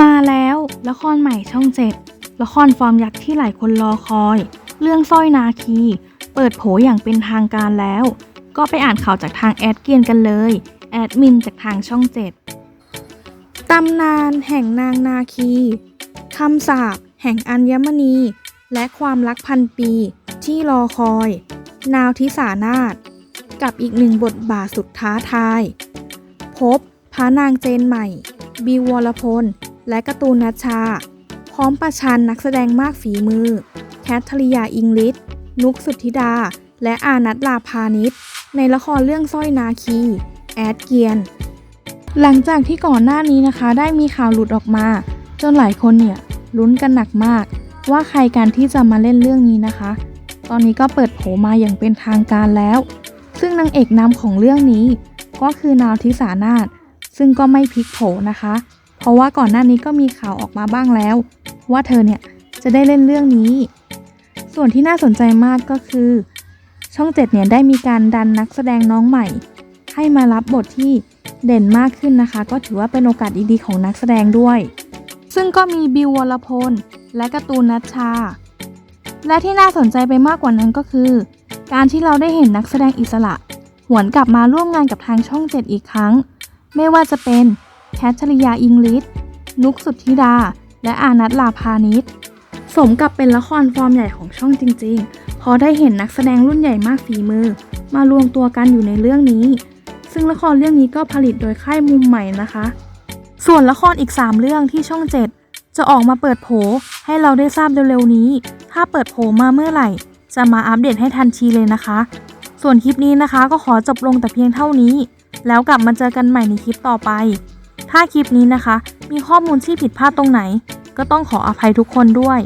มาแล้วละครใหม่ช่องเจ็ดละครฟอร์มยักษ์ที่หลายคนรอคอย เรื่องสร้อยนาคี เปิดโผอย่างเป็นทางการแล้ว ก็ไปอ่านข่าวจากทางแอดเกียนกันเลย แอดมินจากทางช่องเจ็ดตำนานแห่งนางนาคีคำสาปแห่งอัญมณี และความรักพันปีที่รอคอย นาวทิสานาถกับอีกหนึ่งบทบาทสุดท้าทาย พบพระนางเจนใหม่ บิววรพล และการ์ตูนนัชชา พร้อมประชันนักแสดงมากฝีมือ แคทธริยาอิงลิสนุกสุทธิดา และอานัทลาพานิชในละครเรื่องสร้อยนาคี แอดเกียน หลังจากที่ก่อนหน้านี้นะคะได้มีข่าวหลุดออกมา จนหลายคนเนี่ยลุ้นกันหนักมาก ว่าใครกันที่จะมาเล่นเรื่องนี้นะคะ ตอนนี้ก็เปิดโผมาอย่างเป็นทางการแล้ว ซึ่งนางเอกนำของเรื่องนี้ ก็คือนาวทิสานาถซึ่งก็ไม่พลิกโผนะคะ เพราะว่าก่อนหน้านี้ก็มีข่าวออกมาบ้างแล้ว ว่าเธอเนี่ยจะได้เล่นเรื่องนี้ ส่วนที่น่าสนใจมากก็คือ ช่องเจ็ดเนี่ยได้มีการดันนักแสดงน้องใหม่ ให้มารับบทที่เด่นมากขึ้นนะคะ ก็ถือว่าเป็นโอกาสดีๆของนักแสดงด้วย ซึ่งก็มีบิววรพลและการ์ตูนนัชชา และที่น่าสนใจไปมากกว่านั้นก็คือ การที่เราได้เห็นนักแสดงอิสระ หวนกลับมาร่วมงานกับทางช่องเจ็ดอีกครั้ง ไม่ว่าจะเป็น แคทชริยาอิงลิสนุกสุทธิดา และอานัทลาพานิชสมกับเป็นละครฟอร์มใหญ่ของช่องจริงๆ พอได้เห็นนักแสดงรุ่นใหญ่มากฝีมือ มารวมตัวกันอยู่ในเรื่องนี้ ซึ่งละครเรื่องนี้ก็ผลิตโดยค่ายมุมใหม่นะคะ ส่วนละครอีก 3 เรื่องที่ช่อง 7 จะออกมาเปิดโผให้เราได้ทราบเร็วๆนี้ ถ้าเปิดโผมาเมื่อไหร่ จะมาอัปเดตให้ทันทีเลยนะคะ ส่วนคลิปนี้นะคะก็ขอจบลงแต่เพียงเท่านี้ แล้วกลับมาเจอกันใหม่ในคลิปต่อไป ถ้าคลิปนี้นะคะ มีข้อมูลที่ผิดพลาดตรงไหน ก็ต้องขออภัยทุกคนด้วย